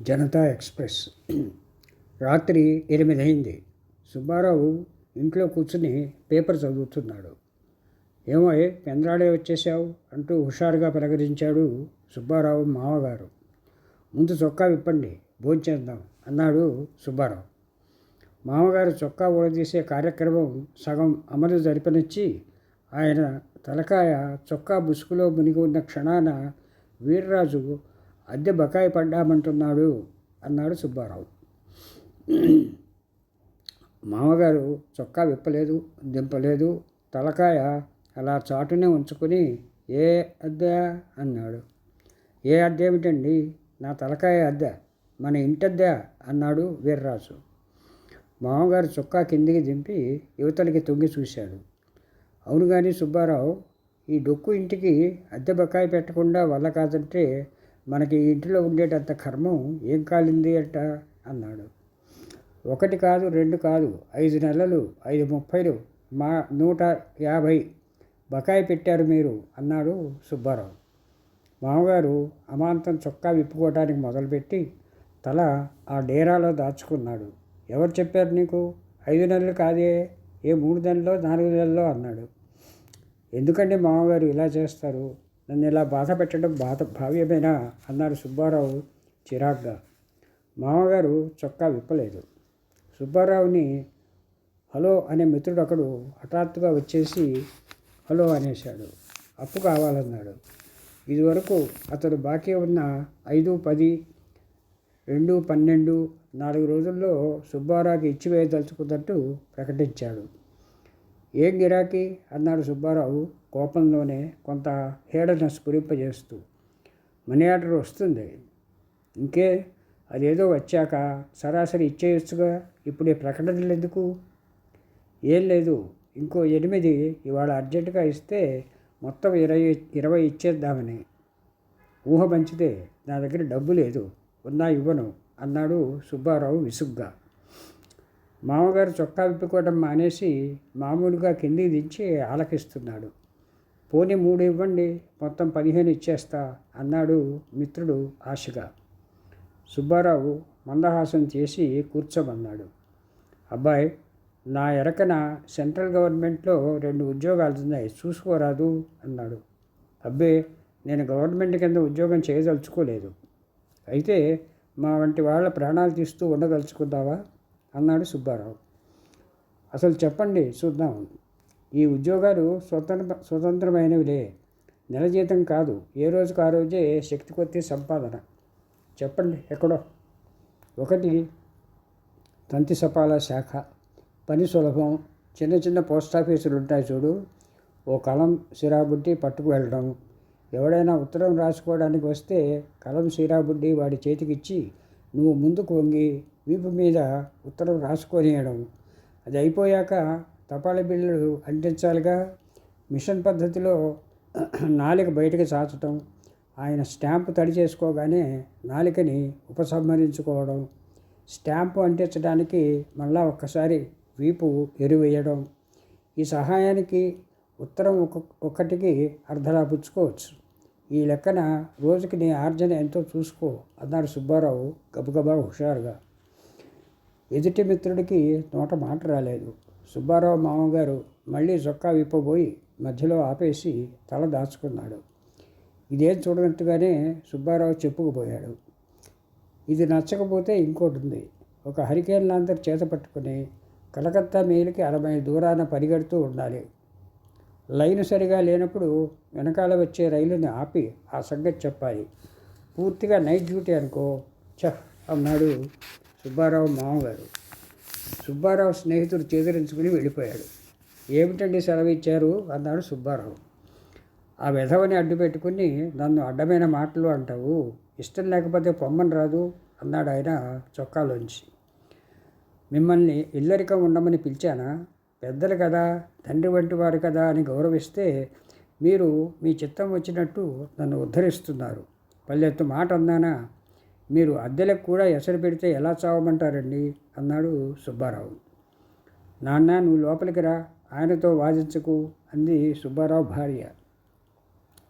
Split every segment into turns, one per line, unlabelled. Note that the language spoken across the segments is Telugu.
జనతా ఎక్స్ప్రెస్. రాత్రి ఎనిమిది అయింది సుబ్బారావు ఇంట్లో కూర్చుని పేపర్ చదువుతున్నాడు. ఏమో పెందరాడే వచ్చేసావు అంటూ హుషారుగా పలకరించాడు సుబ్బారావు మామగారు. ముందు చొక్కా విప్పండి భోంచేద్దాం అన్నాడు సుబ్బారావు. మామగారు చొక్కా ఊడదీసే కార్యక్రమం సగం అమలు జరిపనిచ్చి ఆయన తలకాయ చొక్కా బుసుకులో మునిగి ఉన్న క్షణాన వీర్రాజు అద్దె బకాయి పడ్డామంటున్నాడు అన్నాడు సుబ్బారావు. మామగారు చొక్కా విప్పలేదు దింపలేదు తలకాయ అలా చాటునే ఉంచుకొని ఏ అద్దె అన్నాడు. ఏ అద్దె ఏమిటండి? నా తలకాయ అద్దె మన ఇంటద్దె అన్నాడు వీర్రాజు. మామగారు చొక్కా కిందికి దింపి యువతలకి తొంగి చూశాడు. అవును కానీ సుబ్బారావు ఈ డొక్కు ఇంటికి అద్దె బకాయి పెట్టకుండా వల్ల కాదంటే మనకి ఇంటిలో ఉండేటంత కర్మం ఏం కాలింది అట అన్నాడు. ఒకటి కాదు రెండు కాదు ఐదు నెలలు ఐదు ముప్పైలు మా నూట యాభై బకాయి పెట్టారు మీరు అన్నాడు సుబ్బారావు. మామగారు అమాంతం చొక్కా విప్పుకోవటానికి మొదలుపెట్టి తల ఆ డేరాలో దాచుకున్నాడు. ఎవరు చెప్పారు నీకు? ఐదు నెలలు కాదే ఏ మూడు నెలల్లో నాలుగు నెలల్లో అన్నాడు. ఎందుకంటే మామగారు ఇలా చేస్తారు? నన్ను ఇలా బాధ పెట్టడం బాధ భావ్యమేనా? అన్నారు సుబ్బారావు చిరాగ్గా. మామగారు చొక్కా విప్పలేదు. సుబ్బారావుని హలో అనే మిత్రుడు ఒకడు హఠాత్తుగా వచ్చేసి హలో అనేశాడు. అప్పు కావాలన్నాడు. ఇదివరకు అతడు బాకీ ఉన్న ఐదు పది రెండు పన్నెండు నాలుగు రోజుల్లో సుబ్బారావుకి ఇచ్చివేయదలుచుకున్నట్టు ప్రకటించాడు. ఏం గిరాకీ? అన్నాడు సుబ్బారావు కోపంలోనే కొంత హేడన స్ఫురింపజేస్తూ. మనీ ఆర్డర్ వస్తుంది. ఇంకే అదేదో వచ్చాక సరాసరి ఇచ్చేయచ్చుగా? ఇప్పుడు ఈ ప్రకటనలు ఎందుకు? ఏం లేదు. ఇంకో ఎనిమిది ఇవాళ అర్జెంటుగా ఇస్తే మొత్తం ఇరవై ఇరవై ఇచ్చేద్దామని. ఊహ మంచిదే. నా దగ్గర డబ్బు లేదు. ఉన్నా ఇవ్వను అన్నాడు సుబ్బారావు విసుగ్గా. మామగారు చొక్కా విప్పుకోవడం మానేసి మామూలుగా కిందికి దించి ఆలకిస్తున్నాడు. పోనీ మూడు ఇవ్వండి మొత్తం పదిహేను ఇచ్చేస్తా అన్నాడు మిత్రుడు ఆశగా. సుబ్బారావు మందహాసం చేసి కూర్చోమన్నాడు. అబ్బాయి నా ఎరకన సెంట్రల్ గవర్నమెంట్లో రెండు ఉద్యోగాలు ఉన్నాయి చూసుకోరాదు అన్నాడు. అబ్బే నేను గవర్నమెంట్ కింద ఉద్యోగం చేయదలుచుకోలేదు. అయితే మా వంటి వాళ్ళ ప్రాణాలు తీస్తూ ఉండదలుచుకుందావా? అన్నాడు సుబ్బారావు. అసలు చెప్పండి చూద్దాం. ఈ ఉద్యోగాలు స్వతంత్ర స్వతంత్రమైనవిలే. నెల జీతం కాదు ఏ రోజుకు ఆ రోజే శక్తి కొద్ది సంపాదన. చెప్పండి ఎక్కడో. ఒకటి తంతి సపాల శాఖ. పని సులభం చిన్న చిన్న పోస్ట్ ఆఫీసులు ఉంటాయి చూడు. ఓ కలం సిరాబుడ్డి పట్టుకు వెళ్ళడం. ఎవడైనా ఉత్తరం రాసుకోవడానికి వస్తే కలం సిరాబుడ్డి వాడి చేతికిచ్చి నువ్వు ముందుకు వంగి వీపు మీద ఉత్తరం రాసుకొనియడం అది అయిపోయాక తపాలా బిల్లులు అంటించాలిగా. మిషన్ పద్ధతిలో నాలిక బయటకు చాచటం. ఆయన స్టాంపు తడి చేసుకోగానే నాలికని ఉపసంహరించుకోవడం. స్టాంపు అంటించడానికి మళ్ళా ఒక్కసారి వీపు ఎరువేయడం. ఈ సహాయానికి ఉత్తరం ఒక ఒక్కటికి అర్ధలా పుచ్చుకోవచ్చు. ఈ లెక్కన రోజుకి నీ ఆర్జన ఎంతో చూసుకో అన్నాడు సుబ్బారావు గబగబా హుషారుగా. ఎదుటి మిత్రుడికి నోట మాట రాలేదు. సుబ్బారావు మామగారు మళ్ళీ చొక్కా విప్పబోయి మధ్యలో ఆపేసి తల దాచుకున్నాడు. ఇదేం చూడనట్టుగానే సుబ్బారావు చెప్పుకుపోయాడు. ఇది నచ్చకపోతే ఇంకోటి ఉంది. ఒక హరికేన్ లాంతర్ చేత పట్టుకుని కలకత్తా మేలుకి అరవై దూరాన పరిగెడుతూ ఉండాలి. లైన్ సరిగా లేనప్పుడు వెనకాల వచ్చే రైలుని ఆపి ఆ సంగతి చెప్పాలి. పూర్తిగా నైట్ డ్యూటీ అనుకో. చహ్ అన్నాడు సుబ్బారావు మామగారు. సుబ్బారావు స్నేహితుడు చేదరించుకుని వెళ్ళిపోయాడు. ఏమిటండి సెలవు ఇచ్చారు? అన్నాడు సుబ్బారావు. ఆ విధవని అడ్డు పెట్టుకుని నన్ను అడ్డమైన మాటలు అంటావు. ఇష్టం లేకపోతే పొమ్మని రాదు అన్నాడు ఆయన చొక్కాలోంచి. మిమ్మల్ని ఇల్లరికం ఉండమని పిలిచానా? పెద్దలు కదా తండ్రి వంటి వారు కదా అని గౌరవిస్తే మీరు మీ చిత్తం వచ్చినట్టు నన్ను ఉద్ధరిస్తున్నారు. పల్లెత్తు మాట అన్నానా? మీరు అద్దెలకు కూడా ఎసరు పెడితే ఎలా చావమంటారండి? అన్నాడు సుబ్బారావు. నాన్న నువ్వు లోపలికి రా ఆయనతో వాదించకు అంది సుబ్బారావు భార్య.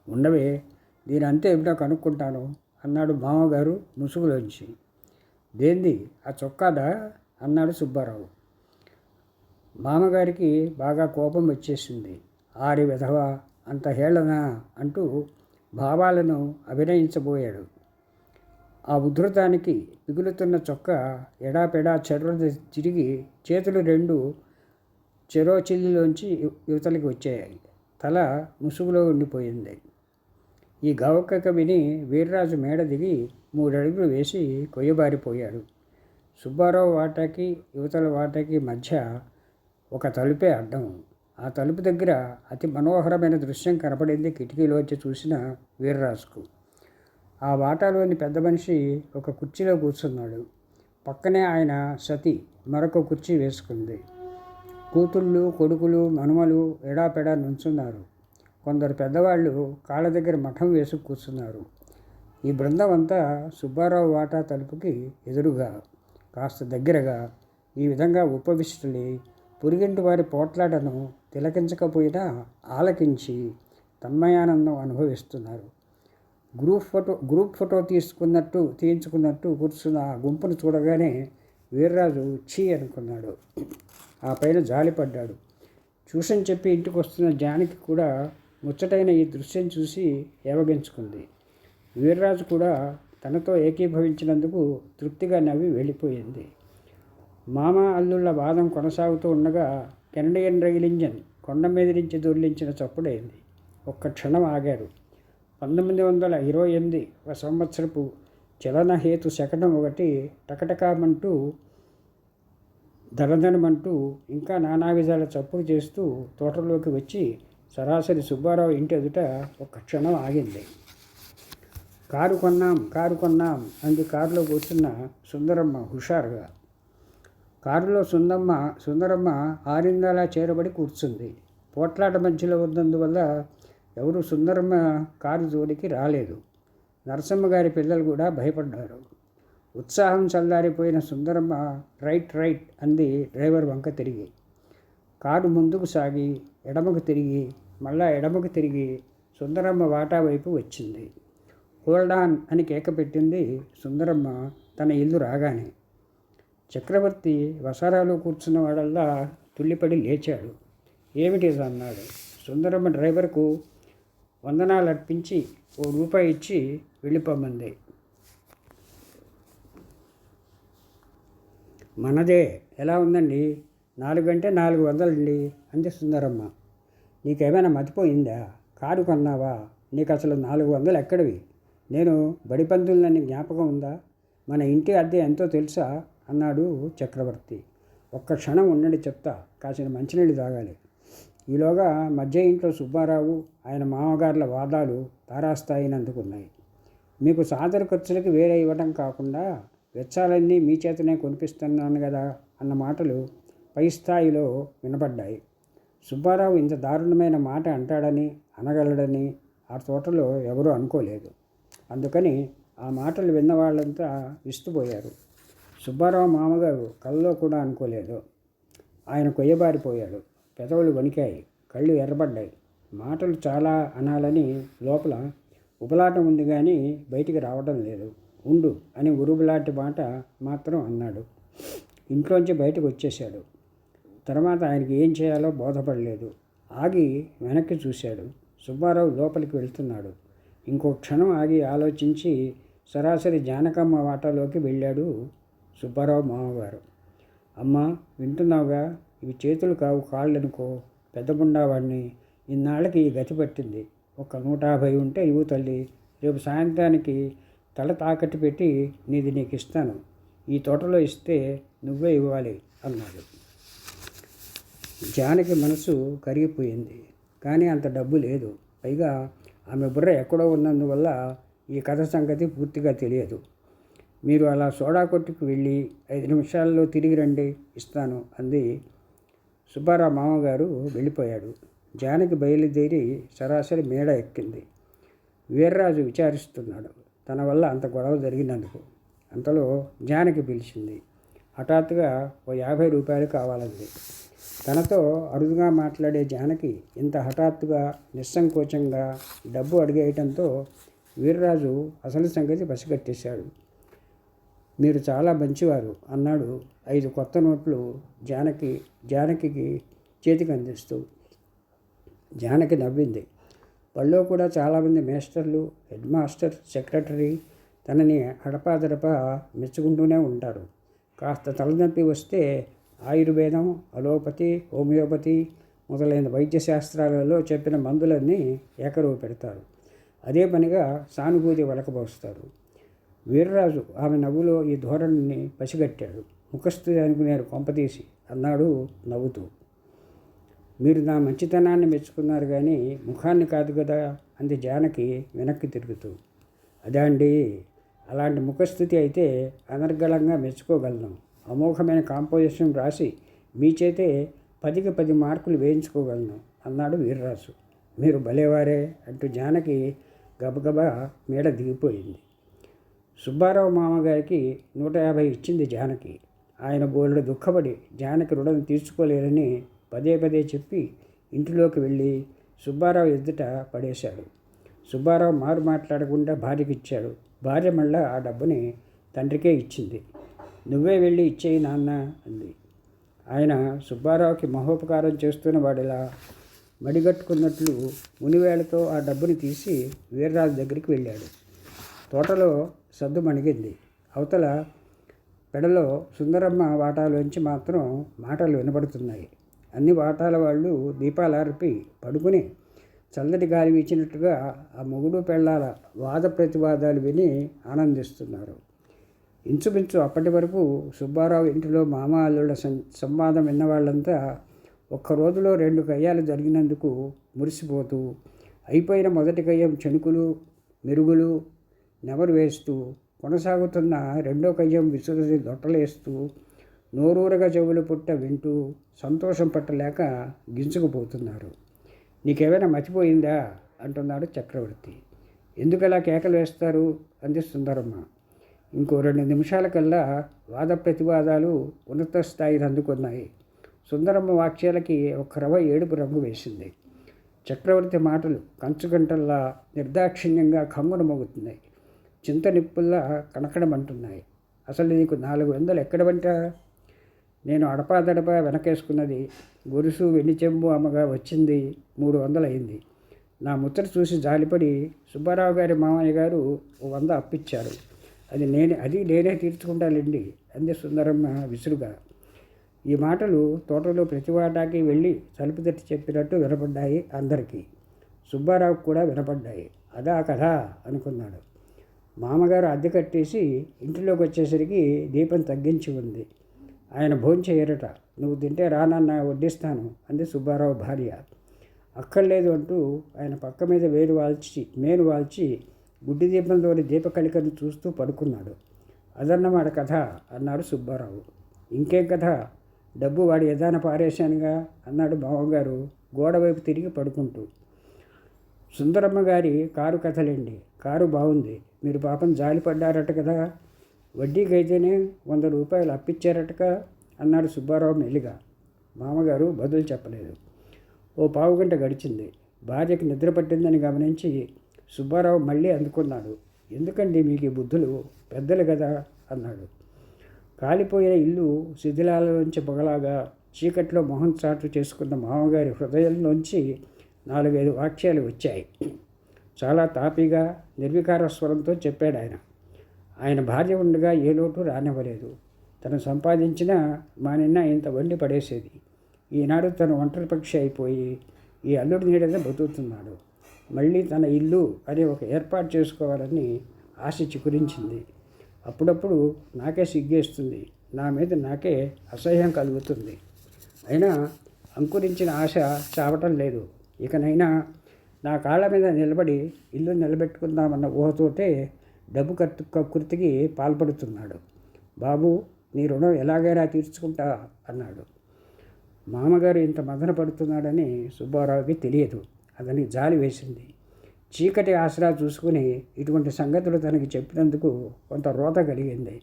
ఉండవే దీని అంతే ఏమిటో కనుక్కుంటాను అన్నాడు మామగారు ముసుగులోంచి. దేంది ఆ చొక్కాదా? అన్నాడు సుబ్బారావు. మామగారికి బాగా కోపం వచ్చేసింది. ఆరి విధవ అంత హేళనా అంటూ భావాలను అభినయించబోయాడు. ఆ ఉధృతానికి మిగులుతున్న చొక్క ఎడాపెడా చెర్ర తిరిగి చేతులు రెండు చెరోచిల్లిలోంచి యువతలకి వచ్చాయి. తల ముసుగులో ఉండిపోయింది. ఈ గవకక విని వీర్రాజు మేడ దిగి మూడడుగులు వేసి కొయ్యబారిపోయాడు. సుబ్బారావు వాటాకి యువతల వాటాకి మధ్య ఒక తలుపే అడ్డం. ఆ తలుపు దగ్గర అతి మనోహరమైన దృశ్యం కనపడింది కిటికీలోంచి చూసిన వీర్రాజుకు. ఆ వాటాలోని పెద్ద మనిషి ఒక కుర్చీలో కూర్చున్నాడు. పక్కనే ఆయన సతి మరొక కుర్చీ వేసుకుంది. కూతుళ్ళు కొడుకులు మనుమలు ఎడాపెడా నుంచున్నారు. కొందరు పెద్దవాళ్ళు కాళ్ళ దగ్గర మఠం వేసి కూర్చున్నారు. ఈ బృందం అంతా సుబ్బారావు వాటా తలుపుకి ఎదురుగా కాస్త దగ్గరగా ఈ విధంగా ఉపవిష్టులి పురిగింటి వారి పోట్లాటను తిలకించకపోయినా ఆలకించి తన్మయానందం అనుభవిస్తున్నారు. గ్రూప్ ఫోటో గ్రూప్ ఫోటో తీసుకున్నట్టు తీయించుకున్నట్టు కూర్చున్న ఆ గుంపును చూడగానే వీర్రాజు ఛీ అనుకున్నాడు. ఆ పైన జాలిపడ్డాడు చూసని చెప్పి ఇంటికి వస్తున్న జానికి కూడా ముచ్చటైన ఈ దృశ్యం చూసి ఏవగించుకుంది వీర్రాజు కూడా తనతో ఏకీభవించినందుకు తృప్తిగా నవ్వి వెళ్ళిపోయింది. మామ అల్లుళ్ళ వాదం కొనసాగుతూ ఉండగా కెనడియన్ రైల్ ఇంజన్ కొండ మీద నుంచి దొర్లించిన చప్పుడైంది. ఒక్క క్షణం ఆగారు. పంతొమ్మిది వందల ఇరవై ఎనిమిది ఒక సంవత్సరపు చలనహేతు శకటం ఒకటి టకటకామంటూ దరదనమంటూ ఇంకా నానా విధాల చప్పులు చేస్తూ తోటలోకి వచ్చి సరాసరి సుబ్బారావు ఇంటి ఎదుట ఒక క్షణం ఆగింది. కారు కొన్నాం కారు కొన్నాం అంది కారులో కూర్చున్న సుందరమ్మ హుషారుగా. కారులో సుందమ్మ సుందరమ్మ ఆరిందాలా చేరబడి కూర్చుంది. పోట్లాట మధ్యలో ఉన్నందువల్ల ఎవరు సుందరమ్మ కారు జోడికి రాలేదు. నరసమ్మ గారి పిల్లలు కూడా భయపడ్డారు. ఉత్సాహం చల్లారిపోయిన సుందరమ్మ రైట్ రైట్ అంది డ్రైవర్ వంక తిరిగి. కారు ముందుకు సాగి ఎడమకు తిరిగి మళ్ళా ఎడమకు తిరిగి సుందరమ్మ వాటా వైపు వచ్చింది. హోల్డ్ ఆన్ అని కేక పెట్టింది సుందరమ్మ తన ఇల్లు రాగానే. చక్రవర్తి వసారాలో కూర్చున్న వాడల్లా తుల్లిపడి లేచాడు. ఏమిటి అన్నాడు. సుందరమ్మ డ్రైవర్కు వందనాలు అర్పించి ఓ రూపాయి ఇచ్చి వెళ్ళిపోమంది. మనదే ఎలా ఉందండి? నాలుగు అంటే నాలుగు వందలండి అంది సుందరమ్మ. నీకేమైనా మతిపోయిందా? కారు కొన్నావా? నీకు అసలు నాలుగు వందలు ఎక్కడివి? నేను బడిపంతులని జ్ఞాపకం ఉందా? మన ఇంటి అద్దె ఎంతో తెలుసా? అన్నాడు చక్రవర్తి. ఒక్క క్షణం ఉండండి చెప్తా కాసిన మంచినీళ్ళు తాగాలి. ఈలోగా మధ్య ఇంట్లో సుబ్బారావు ఆయన మామగారుల వాదాలు తారాస్థాయినందుకున్నాయి. మీకు సాదర ఖర్చులకి వేరే ఇవ్వడం కాకుండా వెచ్చాలన్నీ మీ చేతనే కొనిపిస్తున్నాను కదా అన్న మాటలు పై స్థాయిలో వినపడ్డాయి. సుబ్బారావు ఇంత దారుణమైన మాట అంటాడని అనగలడని ఆ తోటలో ఎవరూ అనుకోలేదు. అందుకని ఆ మాటలు విన్న వాళ్ళంతా విస్తుపోయారు. సుబ్బారావు మామగారు కల్లో కూడా అనుకోలేదు. ఆయన కొయ్యబారిపోయాడు. పెదవులు వణికాయి కళ్ళు ఎర్రబడ్డాయి. మాటలు చాలా అనాలని లోపల ఉపలాటం ఉంది కానీ బయటికి రావడం లేదు. ఉండు అని ఉరుబులాంటి మాట మాత్రం అన్నాడు. ఇంట్లోంచి బయటకు వచ్చేశాడు. తర్వాత ఆయనకి ఏం చేయాలో బోధపడలేదు. ఆగి వెనక్కి చూశాడు. సుబ్బారావు లోపలికి వెళ్తున్నాడు. ఇంకో క్షణం ఆగి ఆలోచించి సరాసరి జానకమ్మ వాటాలోకి వెళ్ళాడు సుబ్బారావు మామగారు. అమ్మ వింటున్నావుగా? ఇవి చేతులు కావు కాళ్ళు అనుకో పెద్ద బుండావాడిని ఇన్నాళ్ళకి ఈ గతి పట్టింది. ఒక నూట యాభై ఉంటే ఇవ్వు తల్లి. రేపు సాయంత్రానికి తల తాకట్టు పెట్టి నీది నీకు ఇస్తాను ఈ తోటలో ఇస్తే నువ్వే ఇవ్వాలి అన్నాడు. జానకి మనసు కరిగిపోయింది. కానీ అంత డబ్బు లేదు. పైగా ఆమె బుర్ర ఎక్కడో ఉన్నందువల్ల ఈ కథ సంగతి పూర్తిగా తెలియదు. మీరు అలా సోడా కొట్టుకు వెళ్ళి ఐదు నిమిషాల్లో తిరిగి రండి ఇస్తాను అంది సుబ్బారావు మామగారు వెళ్ళిపోయాడు. జానకి బయలుదేరి సరాసరి మేడ ఎక్కింది. వీర్రాజు విచారిస్తున్నాడు. తన వల్ల అంత గొడవ జరిగినందుకు. అంతలో జానకి పిలిచింది. హఠాత్తుగా ఓ యాభై రూపాయలు కావాలంది. తనతో అరుదుగా మాట్లాడే జానకి ఇంత హఠాత్తుగా నిస్సంకోచంగా డబ్బు అడిగేయటంతో వీర్రాజు అసలు సంగతి పసిగట్టేశాడు. మీరు చాలా మంచివారు అన్నాడు ఐదు కొత్త నోట్లు జానకి జానకికి చేతికి అందిస్తూ. జానకి నవ్వింది. బళ్ళో కూడా చాలామంది మేస్టర్లు హెడ్ మాస్టర్ సెక్రటరీ తనని అడపాదడపా మెచ్చుకుంటూనే ఉంటారు. కాస్త తలనొప్పి వస్తే ఆయుర్వేదం అలోపతి హోమియోపతి మొదలైన వైద్య శాస్త్రాలలో చెప్పిన మందులన్నీ ఏకరువు పెడతారు. అదే పనిగా సానుభూతి వలకబోస్తారు. వీర్రాజు ఆమె నవ్వులో ఈ ధోరణిని పసిగట్టాడు. ముఖస్థుతి అనుకునేరు కొంపతీసి అన్నాడు నవ్వుతూ. మీరు నా మంచితనాన్ని మెచ్చుకున్నారు కానీ ముఖాన్ని కాదు కదా అంది జానకి వెనక్కి తిరుగుతూ. అదే అండి అలాంటి ముఖస్థుతి అయితే అనర్గళంగా మెచ్చుకోగలను. అమోఘమైన కాంపోజిషన్ రాసి మీ చేతే పదికి పది మార్కులు వేయించుకోగలను అన్నాడు వీర్రాజు. మీరు భలేవారే అంటూ జానకి గబగబా మేడ దిగిపోయింది. సుబ్బారావు మామగారికి నూట యాభై ఇచ్చింది జానకి. ఆయన బోలుడు దుఃఖపడి జానకి రుణం తీర్చుకోలేరని పదే పదే చెప్పి ఇంటిలోకి వెళ్ళి సుబ్బారావు ఎదుట పడేశాడు. సుబ్బారావు మారు మాట్లాడకుండా భార్యకి ఇచ్చాడు. భార్య మళ్ళా ఆ డబ్బుని తండ్రికే ఇచ్చింది. నువ్వే వెళ్ళి ఇచ్చేయి నాన్న అంది. ఆయన సుబ్బారావుకి మహోపకారం చేస్తున్న వాడిలా మడిగట్టుకున్నట్లు మునివేళ్ళతో ఆ డబ్బుని తీసి వీర్రాజు దగ్గరికి వెళ్ళాడు. తోటలో సద్దు మణిగింది. అవతల పెడలో సుందరమ్మ వాటాలోంచి మాత్రం మాటలు వినపడుతున్నాయి అన్ని వాటాల వాళ్ళు దీపాలార్పి పడుకుని చల్లటి గాలి వీచినట్టుగా ఆ మొగుడు పెళ్ళాల వాద ప్రతివాదాలు విని ఆనందిస్తున్నారు. ఇంచుమించు అప్పటి వరకు సుబ్బారావు ఇంటిలో మామ అల్లుళ్ళ సంవాదం విన్న వాళ్ళంతా ఒక్క రోజులో రెండు కయ్యాలు జరిగినందుకు మురిసిపోతూ అయిపోయిన మొదటి కయ్యం చెణుకులు మెరుగులు నెవరు వేస్తూ కొనసాగుతున్న రెండో కయ్యం విసురుది దొట్టలేస్తూ నోరూరగా చెవులు పుట్ట వింటూ సంతోషం పట్టలేక గించుకుపోతున్నారు నీకేమైనా మర్చిపోయిందా అంటున్నాడు చక్రవర్తి. ఎందుకలా కేకలు వేస్తారు? అంది సుందరమ్మ. ఇంకో రెండు నిమిషాల కల్లా వాద ప్రతివాదాలు ఉన్నత స్థాయిని అందుకున్నాయి సుందరమ్మ వాక్యాలకి ఒక రవ ఏడుపు రంగు వేసింది. చక్రవర్తి మాటలు కంచుగంటల్లా నిర్దాక్షిణ్యంగా కమ్మున మోగుతున్నాయి. చింత నిప్పుల్లా కనకడమంటున్నాయి. అసలు నీకు నాలుగు వందలు ఎక్కడవంట? నేను అడపాదడపా వెనకేసుకున్నది గొలుసు వెన్నిచెంబు చెంబు అమ్మగా వచ్చింది మూడు వందలు అయింది నా ముచ్చట చూసి జాలిపడి సుబ్బారావు గారి మామయ్య గారు ఓ వంద అప్పిచ్చారు. అది నేనే అది నేనే తీర్చుకుంటానండి అంది సుందరమ్మ విసురుగా. ఈ మాటలు తోటలో ప్రతి వాటాకి వెళ్ళి తలుపు తట్టి చెప్పినట్టు వినపడ్డాయి అందరికీ. సుబ్బారావు కూడా వినపడ్డాయి. అదా కథ అనుకున్నాడు. మామగారు అద్దె కట్టేసి ఇంటిలోకి వచ్చేసరికి దీపం తగ్గించి ఉంది. ఆయన భోంచేయరట నువ్వు తింటే రానన్న వడ్డిస్తాను అంది సుబ్బారావు భార్య. అక్కర్లేదు అంటూ ఆయన పక్క మీద వేరు వాల్చి మేలు వాల్చి గుడ్డి దీపంలోని దీపకళికను చూస్తూ పడుకున్నాడు. అదన్నమాట కథ అన్నాడు సుబ్బారావు. ఇంకేం కథ? డబ్బు వాడి యథాన పారేశానుగా అన్నాడు బావగారు గోడ వైపు తిరిగి పడుకుంటూ. సుందరమ్మ గారి కారు కథలేండి. కారు బాగుంది. మీరు పాపం జాలి పడ్డారట కదా. వడ్డీకైతేనే వంద రూపాయలు అప్పిచ్చారటక అన్నాడు సుబ్బారావు మెల్లిగా. మామగారు బదులు చెప్పలేదు. ఓ పావుగంట గడిచింది. భార్యకి నిద్ర పట్టిందని గమనించి సుబ్బారావు మళ్ళీ అందుకున్నాడు. ఎందుకండి మీకు బుద్ధులు? పెద్దలు కదా అన్నాడు. కాలిపోయిన ఇల్లు శిథిలాలలోంచి పొగలాగా చీకట్లో మొహం చాటు చేసుకున్న మామగారి హృదయంలోంచి నాలుగైదు వాక్యాలు వచ్చాయి. చాలా తాపీగా నిర్వికార స్వరంతో చెప్పాడు ఆయన. ఆయన భార్య ఉండగా ఏ లోటు రానివ్వలేదు. తను సంపాదించిన మా నిన్న ఇంత వండి పడేసేది. ఈనాడు తను ఒంటరి పక్షి అయిపోయి ఈ అల్లుడి నీడనే బతుకుతున్నాడు. మళ్ళీ తన ఇల్లు అనే ఒక ఏర్పాటు చేసుకోవాలని ఆశ చికురించింది అప్పుడప్పుడు నాకే సిగ్గేస్తుంది. నా మీద నాకే అసహ్యం కలుగుతుంది. అయినా అంకురించిన ఆశ చావటం లేదు. ఇకనైనా నా కాళ్ళ మీద నిలబడి ఇల్లు నిలబెట్టుకుందామన్న ఊహతోటే డబ్బు కట్టు కృతికి పాల్పడుతున్నాడు. బాబు నీ రుణం ఎలాగైనా తీర్చుకుంటా అన్నాడు. మామగారు ఇంత మదన పడుతున్నాడని సుబ్బారావుకి తెలియదు. అతని జాలి వేసింది. చీకటి ఆసరా చూసుకుని ఇటువంటి సంగతులు తనకి చెప్పినందుకు కొంత రోత కలిగింది.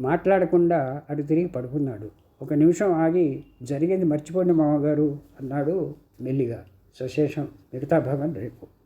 మాట్లాడకుండా అటు తిరిగి పడుకున్నాడు. ఒక నిమిషం ఆగి జరిగింది మర్చిపోండి మామగారు అన్నాడు మెల్లిగా సశేషం మిగతా భాగం రేపు